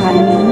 なが。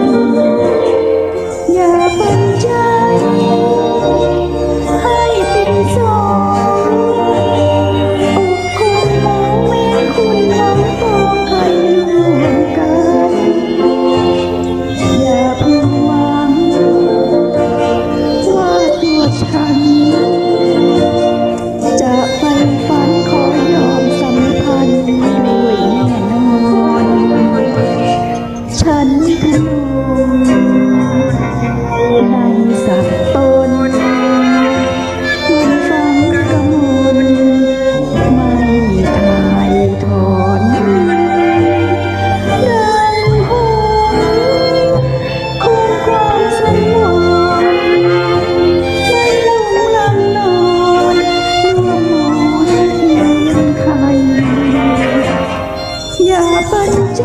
ปันใจ